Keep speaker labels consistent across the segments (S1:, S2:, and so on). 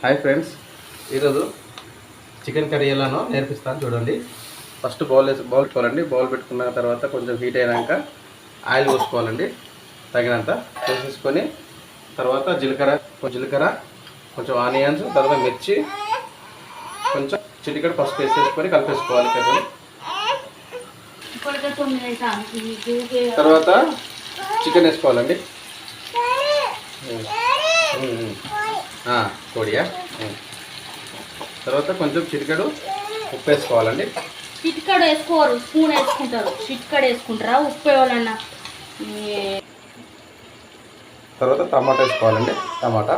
S1: Hi friends ఈరోజు chicken curry ఎలానో నేర్పిస్తాను చూడండి. ఫస్ట్ బౌల్ వేసి బౌల్ పెట్టుకోవాలండి బౌల్ పెట్టుకున్న తర్వాత కొంచెం హీట్ అయినాక ఆయిల్ పోసుకోవాలండి. తగినంత వేసేసుకొని తర్వాత జీలకర్ర కొంచెం జీలకర్ర కొంచెం ఆనియన్స్ తర్వాత మిర్చి కొంచెం చిటికడ పసుపు వేసేసుకొని కలిపేసుకోవాలి
S2: అవుతాను
S1: తర్వాత చికెన్ వేసుకోవాలండి. కోడియా. తర్వాత కొంచెం చిటికెడు ఉప్పు వేసుకోవాలండి
S2: చిట్కడ వేసుకోరు స్పూన్ వేసుకుంటారు. చిట్కడ వేసుకుంటారా? ఉప్పు ఎవరన్నా
S1: తర్వాత టమాటా వేసుకోవాలండి టమాటా.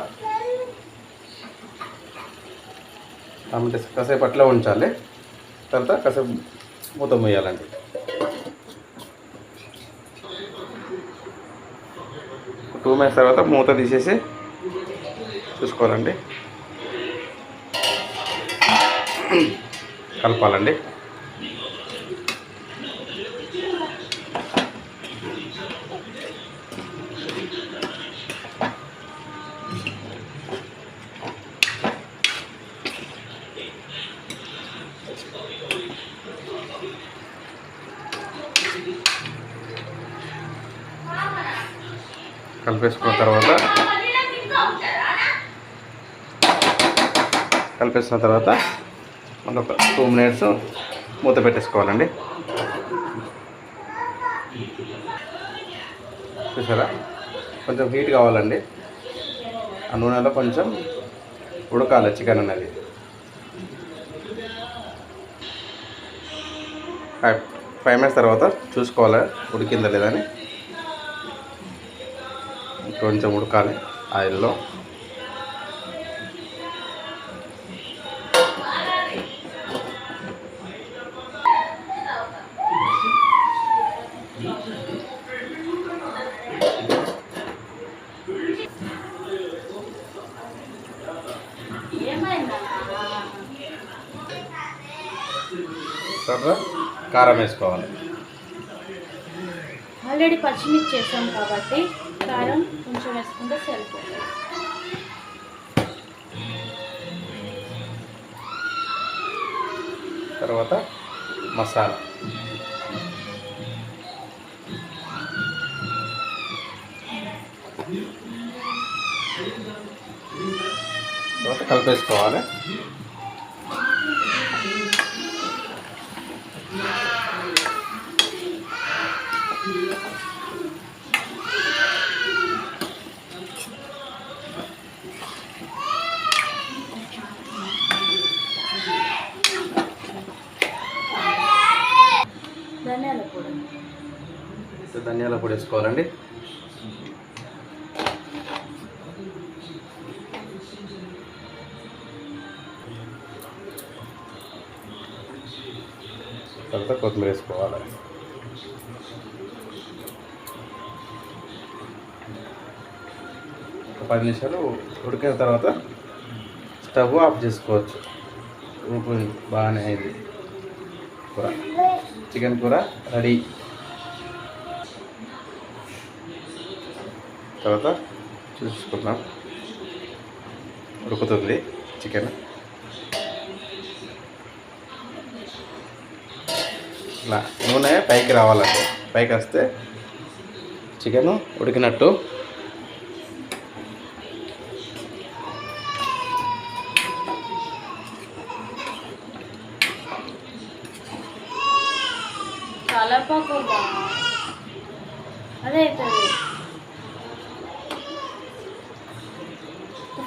S1: టమాటా కాసేపు అట్లా ఉంచాలి. తర్వాత కాసేపు మూత మొయ్యాలండి టూ మినిట్స్ తర్వాత మూత తీసేసి చూసుకోవాలండి. కలపాలండి. కలిపేసుకున్న తర్వాత కలిపేసిన తర్వాత మనం ఒక టూ మినిట్స్ మూత పెట్టేసుకోవాలండి. చూసారా? కొంచెం హీట్ కావాలండి. ఆ నూనెలో కొంచెం ఉడకాలి చికెన్ అనేది. ఫైవ్ ఫైవ్ మినిట్స్ తర్వాత చూసుకోవాలి ఉడికిందా లేదని కొంచెం ఉడకాలి ఆయిల్లో. తర్వాత కారం వేసుకోవాలి.
S2: ఆల్రెడీ పచ్చిమిర్చి చేసాం కాబట్టి కారం కొంచెం వేసుకుంటే సరిపోతుంది.
S1: తర్వాత మసాలా. తర్వాత కలిపేసుకోవాలి.
S2: ధనియాల పొడి
S1: వేసుకోవాలండి. తర్వాత కొత్తిమీర వేసుకోవాలి. ఒక పది నిమిషాలు ఉడికిన తర్వాత స్టవ్ ఆఫ్ చేసుకోవచ్చు. ఉప్పు బాగానే అయింది. కూర. చికెన్ కూర రెడీ. తర్వాత చూసుకుందాం. ఉడుకుతుంది చికెన్. ఇలా నూనె పైకి రావాలండి. పైకి వస్తే చికెన్ ఉడికినట్టు.
S2: చాలా అదే అవుతుంది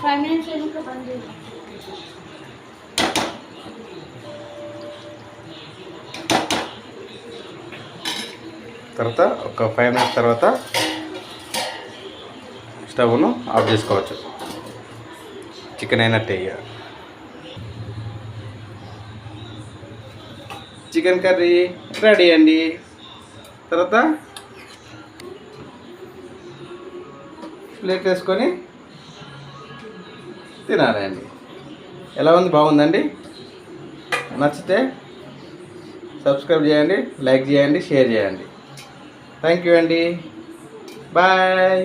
S2: ఫైవ్ మినిట్స్ ఇంకా బంద్ చేయాలి.
S1: తర్వాత ఒక ఫైవ్ మినిట్స్ తర్వాత స్టవ్ను ఆఫ్ చేసుకోవచ్చు. చికెన్ అయినట్టే ఇక చికెన్ కర్రీ రెడీ అండి. తర్వాత ప్లేట్ వేసుకొని తినాలండి. అండి ఎలా ఉంది? బాగుందండి? నచ్చితే సబ్స్క్రైబ్ చేయండి లైక్ చేయండి షేర్ చేయండి. థ్యాంక్ యూ అండి. బాయ్